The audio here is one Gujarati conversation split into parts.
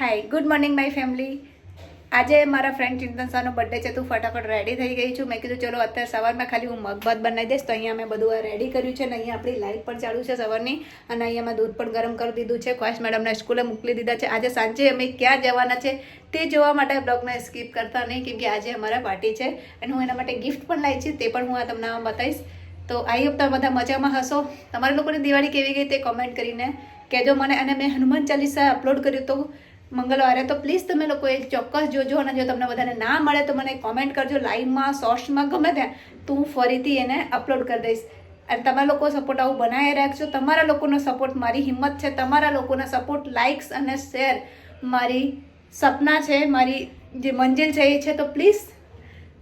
Hi good morning my family આજે મારા ફ્રેન્ડ ચિંતન સરનો બર્થડે છે, તું ફટાફટ રેડી થઈ ગઈ છું. મેં કીધું, ચલો, અત્યારે સવારમાં ખાલી હું મગભાત બનાવી દઈશ. તો અહીંયા મેં બધું રેડી કર્યું છે અને અહીંયા આપણી લાઈટ પણ ચાલુ છે સવારની. અને અહીંયા મેં દૂધ પણ ગરમ કરી દીધું છે. ખ્વાશ મેડમને સ્કૂલે મોકલી દીધા છે. આજે સાંજે અમે ક્યાં જવાના છે તે જોવા માટે બ્લોગને સ્કીપ કરતા નહીં, કેમ કે આજે અમારા પાર્ટી છે. અને હું એના માટે ગિફ્ટ પણ લાવી છું, તે પણ હું આ તમને બતાવીશ. તો આઈ હોપ તમે બધા મજામાં હશો. તમારા લોકોની દિવાળી કેવી ગઈ તે કોમેન્ટ કરીને કહેજો મને. અને મેં હનુમાન ચાલીસા અપલોડ કર્યું તો મંગળવારે તો પ્લીઝ તમે લોકો એ ચોક્કસ જોજો અને જો તમને બધાને ના મળે તો મને કોમેન્ટ કરજો લાઈવમાં શોર્ટ્સમાં ગમે ત્યાં. તો હું ફરીથી એને અપલોડ કરી દઈશ. અને તમે લોકો સપોર્ટ આવું બનાવી રાખજો. તમારા લોકોનો સપોર્ટ મારી હિંમત છે. તમારા લોકોના સપોર્ટ લાઇક્સ અને શેર મારી સપના છે, મારી જે મંજિલ છે એ છે. તો પ્લીઝ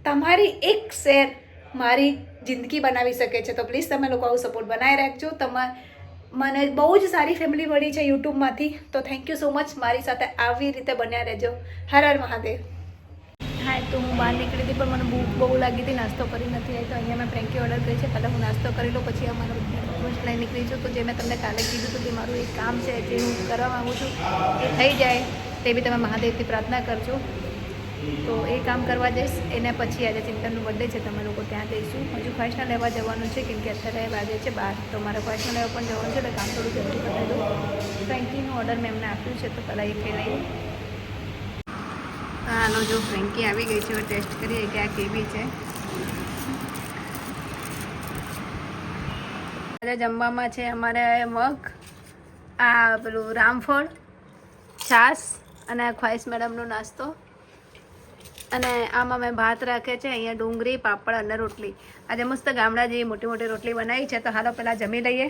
તમારી એક શેર મારી જિંદગી બનાવી શકે છે. તો પ્લીઝ તમે લોકો આવું સપોર્ટ બનાવી રાખજો. તમા મને બહુ જ સારી ફેમિલી મળી છે યુટ્યુબમાંથી તો થેન્ક યુ સો મચ મારી સાથે આવી રીતે બન્યા રહેજો. હર હર મહાદેવ. હા, તો હું બહાર નીકળી હતી, પણ મને ભૂખ બહુ લાગી હતી, નાસ્તો કરી નથી આવી તો અહીંયા મેં ફ્રેન્કી ઓર્ડર કરી છે. પહેલાં હું નાસ્તો કરી લઉં, પછી અમારો બ્રેકફાસ્ટ લઈ નીકળી છું તો જે મેં તમને કાલે કીધું હતું કે મારું એક કામ છે, જે હું કરવા માગું છું, એ થઈ જાય, તે બી તમે મહાદેવથી પ્રાર્થના કરજો. તો એ કામ કરવા જઈશ. એને પછી આજે ચિંતનનું બર્થડે છે તમે લોકો ત્યાં જઈશું. હજુ ફાસ્ટના લેવા જવાનું છે, કેમ કે અત્યારે વાગે છે બાર. તો મારે ફાસ્ટના લેવા પણ જવાનું છે, એટલે કામ થોડું જલ્દી કરી દઉં. ફ્રેન્કીનો ઓર્ડર મેં એમને આપ્યું છે, તો પહેલાં એ ખાઈ લઈએ. હાલો, જો ફ્રેન્કી આવી ગઈ છે, હવે ટેસ્ટ કરીએ કે આ કેવી છે. આજે જમવામાં છે અમારે મગ, આ પેલું રામફળ, છાશ અને આ ખ્વાઈસ મેડમનો નાસ્તો. અને આમાં મેં ભાત રાખે છે, અહીંયા ડુંગળી, પાપડ અને રોટલી. આજે મસ્ત ગામડા જેવી મોટી મોટી રોટલી બનાવી છે, તો હાલો પહેલાં જમી લઈએ.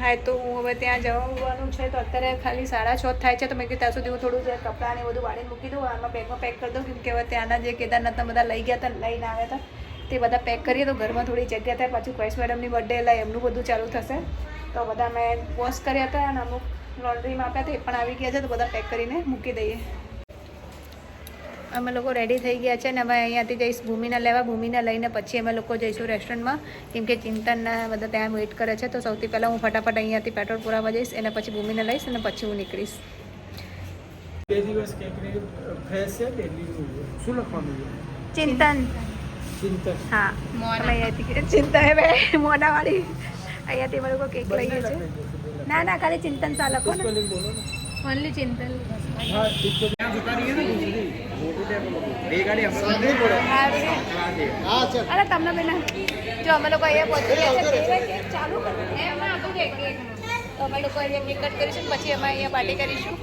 હા તો હું હવે ત્યાં જવાનું છે, તો અત્યારે ખાલી સાડા છ થાય છે, તો મેં કીધું ત્યાં સુધી હું થોડું જે કપડાં ને બધું વાળીને મૂકી દઉં, આમાં બેગમાં પેક કરી દઉં, કેમ કે હવે ત્યાંના જે કેદારનાથના બધા લઈ ગયા હતા, લઈને આવ્યા હતા, તે બધા પેક કરીએ, તો ઘરમાં થોડી જગ્યા થાય, પાછું ક્વેશ મેડમની બર્થડે એટલે એમનું બધું ચાલુ થશે. તો બધા મેં વોશ કર્યા હતા અને અમુક લોન્ડ્રીમાં આપ્યા હતા, એ પણ આવી ગયા છે, તો બધા પેક કરીને મૂકી દઈએ. અમે લોકો રેડી થઈ ગયા છે ને અમે અહીંયાથી જઈશ ભૂમિને લેવા. ભૂમિને લઈને પછી અમે લોકો જઈશું રેસ્ટોરન્ટમાં કેમ કે ચિંતનના બધા ત્યાં વેઇટ કરે છે. તો સૌથી પહેલાં હું ફટાફટ અહીંયાથી પેટ્રોલ પુરાવા જઈશ એને પછી ભૂમિને લઈશ અને પછી હું નીકળીશ. બે દિવસ ફ્રેશ છે શું લખવાનું ચિંતન. ચિંતન. હા. અમે અહીંયાથી ચિંતા હે ભાઈ મોનાવાળી અહીંયાથી અમે લોકો કેક લઈએ છીએ. ના ના ખાલી ચિંતન સા લખો ને. ઓનલી ચિંતન. હા છે અરે તમને પેલા જો અમે લોકો અહીંયા પહોંચી ગયા છે ચાલુ કરો. એમાં આપું કેક કેક તો અમે લોકો અહીંયા કેક કટ કરીશું પછી અમે અહીંયા પાર્ટી કરીશું.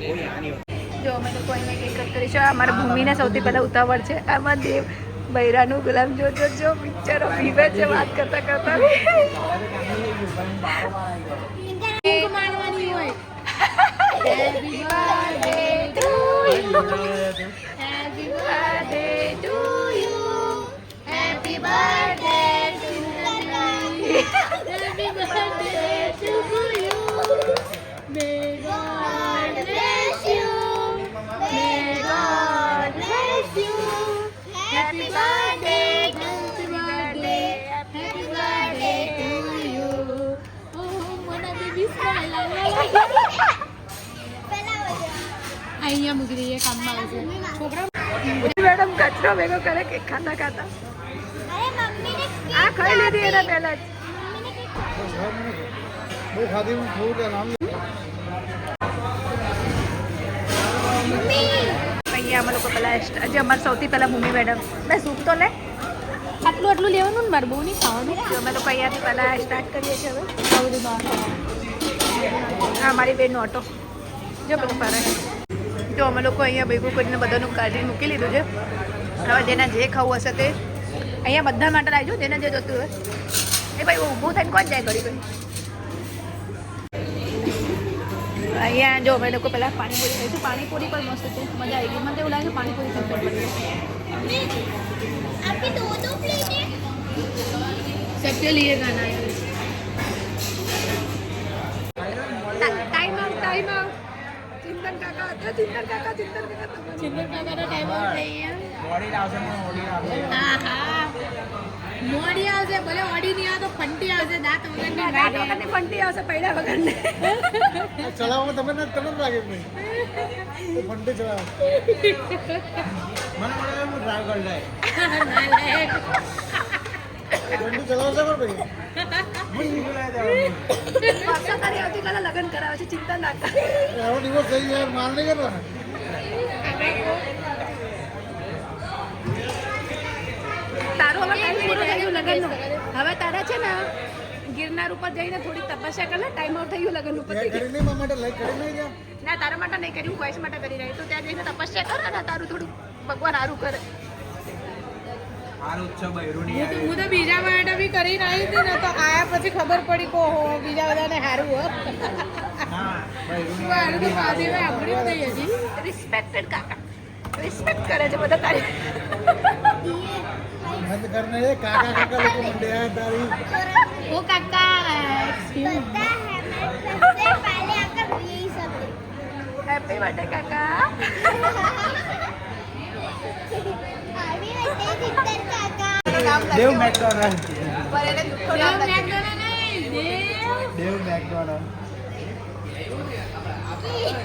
જો અમે લોકો અહીંયા કેક કટ કરીશું. અમારા ભૂમિને સૌથી પહેલાં ઉતાવળ છે. આમાં દેવ બૈરાનું ગુલામ. જો જો જો પિક્ચરો પીવે છે વાત કરતા કરતા. to you. Happy birthday અહીંયા મૂકી દઈએ કામમાં આવશે. છોકરા મેડમ કચરો ભેગો કરે કે ખાતા ખાતા? આ ખાઈ લીધી એના પહેલા જ. બહુ ખાધી હું થોડું કે નામ અહીંયા અમે લોકો પહેલા આજે અમારે સૌથી પહેલાં મમ્મી મેડમ મેં સૂપ તો લે. આટલું આટલું લેવાનું ને મારે બહુ નહીં ખાવાનું. અમે લોકો અહીંયાથી પહેલાં સ્ટાર્ટ કરીએ છીએ હવે. હા મારી બેનનો ઓટો જો બધું ફરે. તો અમે લોકો અહીંયા ભેગું કરીને બધાનું કાઢી મૂકી લીધું છે. હવે જેના જે ખાવું હશે તે અહીંયા બધા માટે લાવજો જેને જે જોતું હોય. એ ભાઈ ઊભું થઈને કોણ જાય ઘડી? ભાઈ અહીંયા જો અમે લોકો પહેલાં પાણીપુરી ખાઈશું. પાણીપુરી પણ મસ્ત છે. મજા આવી ગઈ. મને એવું લાગે પાણીપુરી પણ ફોટો સત્ય લીએ ગાના. ચિંતન કાકા ચિંતન કાકા ચિંતન કાકાનો ટાઈમ આઉટ થઈ ગયા મોડી આવશે ભલે ઓડી નહીં આવે તો ફંટી આવશે દાંત વગર દાંત વગર ફંટી આવશે પૈડા વગર ને ચલાવવામાં તમને તરત લાગે નહીં ફંટી ચલાવો મને મને ડ્રાઈવ કરી લાય લગ્ન કરાવે છે ચિંતા ના કર. તારું હવે ટાઈમ પૂરો થઈ ગયું લગ્નનો. હવે તારે છે ને ગિરનાર ઉપર જઈને થોડી તપસ્યા કરે ટાઈમ આઉટ થઈ ગયું લગ્ન ઉપર ના તારા માટે નહીં કર્યું વોઇસ માટે કરી રહી તો ત્યાં જઈને તપસ્યા કરે ને તારું થોડું ભગવાન સારું કરે. હું તો- હું તો બીજા માટે બી કરી રહી હતી ને તો આયા પછી ખબર પડી કે ઓહો બીજા બધાને સારું હો મારું તો પાછી સાંભળ્યું જ નહીં હજી રિસ્પેક્ટેડ કાકા રિસ્પેક્ટ કરે છે બધા તારી મત કરને એ કાકા કાકા લોકો મંડે આ તારી ઓ કાકા excuse me. હેપી બર્થડે કાકા દેવ મેકડોનલ્ડ પર એને દુઃખો દેવ ના લાગે. મેકડોનાલ્ડ. નહીં, દેવ દેવ મેકડોનલ્ડ.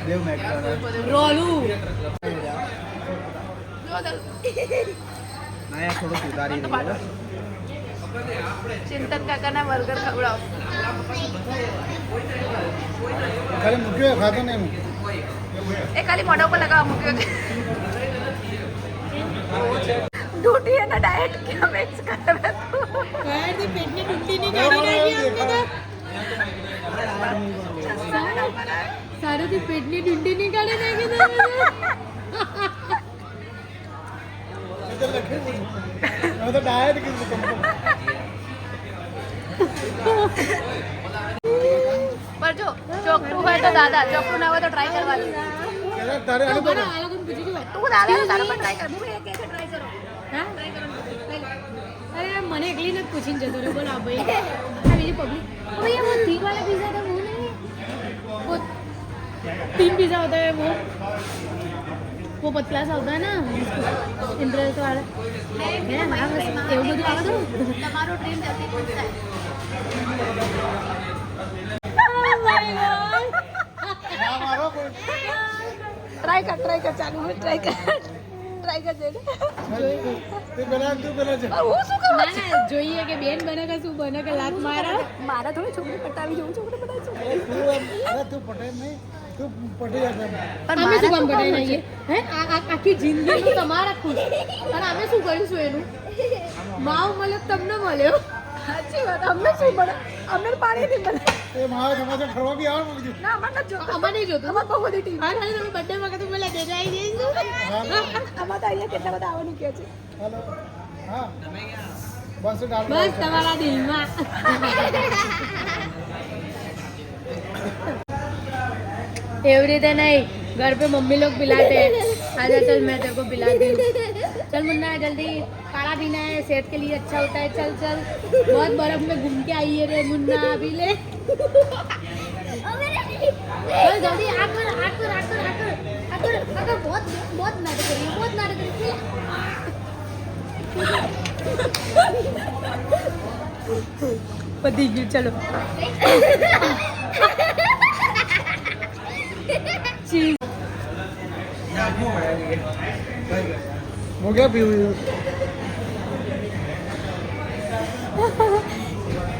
દેવ મેકડોનલ્ડ. રોલું. થોડું સુધારી ચિંતન કાકાના બર્ગર ખવડાવ. ખાલી મૂક્યો ખાતો નહીં એ ખાલી મોઢા ઉપર લગાવવા મૂક્યો. ડૂટી અને ડાયટ ક્યાં મિક્સ કરે તું? પેટની કાઢી પેટની ડુંટીની કાઢી નાખી તો. ડાયટ પર જો ચોકટું હોય તો દાદા ચોકટું ના હોય તો ટ્રાય કરવાની તો દાદા તારા પર ટ્રાય કરો હા? અરે મને એકલી ને જ પૂછીને જતો રહ્યો બોલો આ ભાઈ આ બીજી પબ્લિક भाई वो तीन वाला पिज्जा था वो नहीं है वो तीन पिज्जा होता है वो वो पतला सा होता है ना इंद्रस वाला है हाँ बस એવું બધું આવે તો તમારો ડ્રીમ જલ્દી પૂછતા આ મારો કોઈ ટ્રાય કર ટ્રાય કર ચાલુ હોય ટ્રાય કર ટ્રાય કર જઈને તે પેલા તું પેલા છે હું શું કરવા? ના ના જોઈએ કે બેન બને કે શું બને કે લાત મારા. મારા થોડી છોકરી પટાવી જવું છોકરી. પટાવી છું અરે તું પટે નહીં તું પટી જશે પણ અમે શું કામ પટાઈ નાખીએ હે? આખી જિંદગી તમારા ખુશ. અને અમે શું કરીશું એનું? માવ મળ્યો તમને મળ્યો સાચી વાત અમને શું મળે? અમને પાણી નહીં મળે. એ મારા સમાચાર ખરવા બી આવે ને બીજું ના અમારે નથી જોતું અમારે નહીં જોતું અમારે બહુ બધી ટીમ હા ખાલી તમે બર્થડે વખતે બોલા દેજો આવી જઈશું આમાં તો અહીંયા કેટલા બધા આવવાનું કહે છે હાલો હા બસ ડાલ બસ તમારા દિલમાં एवरी રીતે નહીં घर पे मम्मी लोग पिलाते हैं आजा चल मैं तेरे को पिलाती हूँ चल मुन्ना जल्दी खा भी ना है सेहत के लिए अच्छा होता है। चल चल। बहुत बर्फ़ में घूम के आई है रे मुन्ना अभी ले। चल जल्दी आग कर आग कर आग कर बहुत बहुत नाटक कर रही है बहुत नाटक कर रही है। पति जी चलो। चीज़। हो पी हुई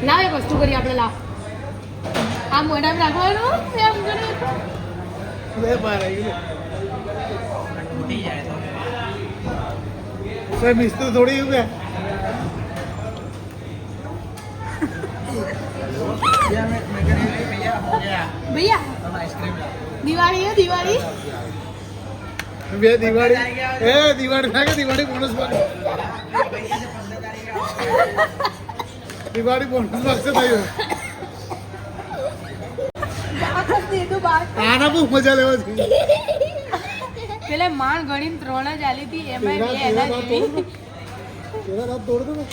લાવ એક વસ્તુ કરી આપણે લાવ. આ મોઢા નાખવાનું બે મિસ્ત્રી થોડી એવું ભૈયા દિવાળી હે દિવાળી? બે દિવાળી. એ દિવાળી થાય દિવાળી બોનસ બને દિવાળી બોનસ માગશે થયું આના બહુ મજા લેવા છે. પેલે માણ ગણીને ત્રણ જ આલી હતી એમાં બે એના જેવી. તેરા રાત ને.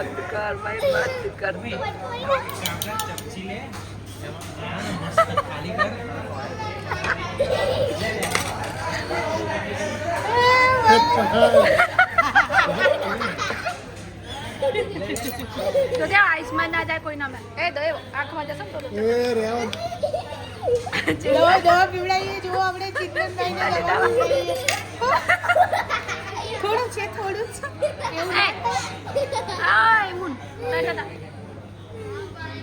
બંધ કર ભાઈ બંધ કર તો તે આયુષ્માન ના જાય કોઈ ના એ દે આંખમાં જશે તો. એ રેવા દવા દવા પીવડાવીએ જો આપણે ચિંતનભાઈ ને દવા થોડું છે થોડું છે. એવું આય મુન.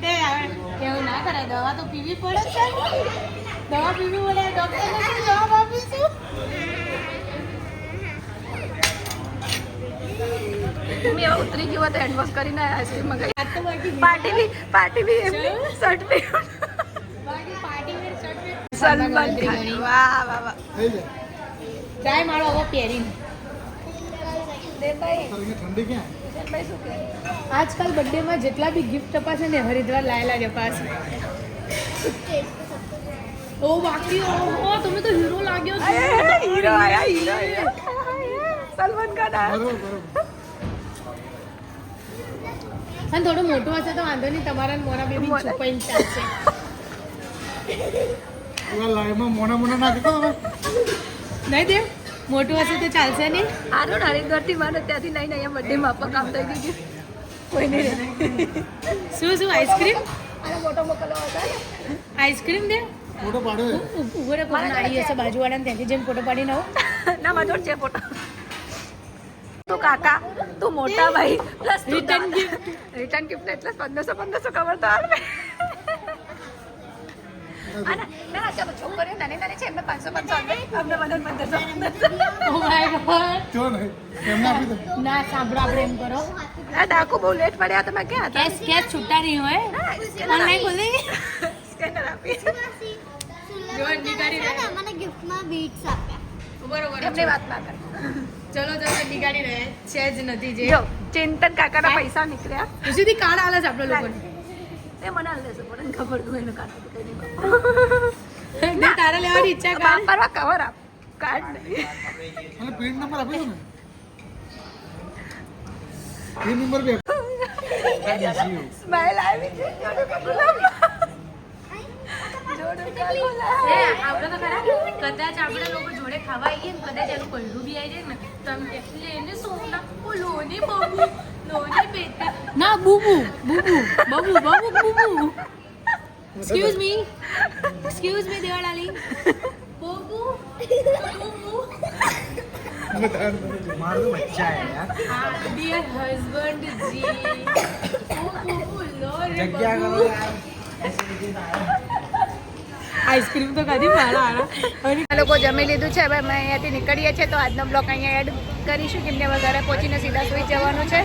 તે ના કરાય દવા તો પીવી પડે છે. દવા પીવી પડે ડોક્ટરને શું જવાબ આપીશું? મમ્મી ઉતરી ગયું તો હેન્ડવોશ કરીને આવ્યા છે પાર્ટી બી પાર્ટી બી શર્ટ બી બાકી party wear shirt wear Salman Khan. વાહ વાહ વાહ. ટ્રાય મારો હવે પહેરીને. ઠંડી ક્યાં? આજકાલ બર્થડેમાં જેટલા બી ગિફ્ટ અપાશે ને હરિદ્વાર લાયેલા જ અપાશે. ઓ બાકી ઓ તમે તો હીરો લાગ્યો છો. હીરો આયા હીરો સલમાન ખાન આયા. અને થોડું મોટું હશે તો વાંધો નહીં તમારા મોરા બેબી. છુપાઈને ચાલશે. લાઈવમાં મોના મોના નાખતો નહીં દેવ? મોટું હશે તો ચાલશે નહીં? આનો હરિદ્વારથી મારે ત્યાંથી લઈને અહીંયા બર્થડેમાં માપા કામ થઈ ગયું કોઈ નહીં શું શું આઈસ્ક્રીમ? આનો મોટો મોકલો હતા આઈસ્ક્રીમ દે? ફોટો પાડો ઊભો રે કોણ આવી હશે બાજુવાળાને ત્યાંથી જેમ ફોટો પાડીને આવો. ના મારો છે ફોટો. તો કાકા તું મોટા ભાઈ plus return gift return gift એટલે પંદરસો પંદરસો ખબર તો આવે. ના ના છોકરીઓ નાની નાની છે એમને પાંચસો પાંચસો અમને અમને બધાને પંદરસો. પંદરસો ઓ માય ગોડ જો નહીં એમને આપી દે. Oh ના સાંભળો આપણે એમ કરો. આ ડાકુ બહુ લેટ પડ્યા તમે ક્યાં હતા? કેશ કેશ છૂટા નહીં હોય. ઓનલાઈન ખોલ. સ્કેનર આપી. જો નીકાળી દે મને ગિફ્ટમાં બીટ્સ આપ્યા. બરોબર એમની વાત ના કરે. ચલો ચલો નીકાળી રહ્યા છે જ નથી જે. ચિંતન કાકાના પૈસા નીકળ્યા. સુધી કાર્ડ આલે છે આપણે લોકોને. એ મને હાલ દેશે મને ખબર તું એનું કાઢ કઈ નહીં ને તારે લેવાની ઈચ્છા કર. વાપરવા કવર આપ કાર્ડ નહીં અને પિન નંબર આપી દો ને? પિન નંબર બી. સ્માઈલ આવી છે જોડે પગલાં. જોડે પગલાં. એ આપણે તો ખરા કદાચ આપણે લોકો જોડે ખાવા આવીએ ને કદાચ એનું પૈડું બી આવી જાય ને તમે એટલે એને લેને સોના લોની બહુ લોની લોને બેટા ના બુબુ બુબુ બબુ બબુ બુબુ એક્સક્યુઝ મી એક્સક્યુઝ મી દેવાડાલી બબુ બુબુ મારું બચ્ચા હે. યાર ડિયર હસબન્ડ જી. ઓ બુબુ લો જગ્યા કરો આઈસ્ક્રીમ તો ખાધી મારા આ લોકો જમી લીધું છે હવે અમે અહીંયાથી નીકળીએ છીએ તો આજનો બ્લોક અહીંયા એડ કરીશું કેમ કે હવે ઘરે પહોંચીને સીધા સુઈ જવાનું છે.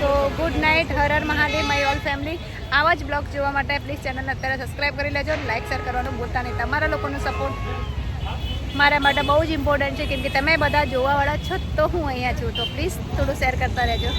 So good night, Har Har Mahadev, my all family. આવા જ બ્લોગ જોવા માટે પ્લીઝ ચેનલને અત્યારે સબસ્ક્રાઈબ કરી લેજો, લાઇક શેર કરવાનું ભૂલતા નહીં. તમારા લોકોનો સપોર્ટ મારા માટે બહુ જ ઇમ્પોર્ટન્ટ છે, કેમ કે તમે બધા જોવાવાળા છો તો હું અહીંયા છું. તો પ્લીઝ થોડું શેર કરતા રહેજો.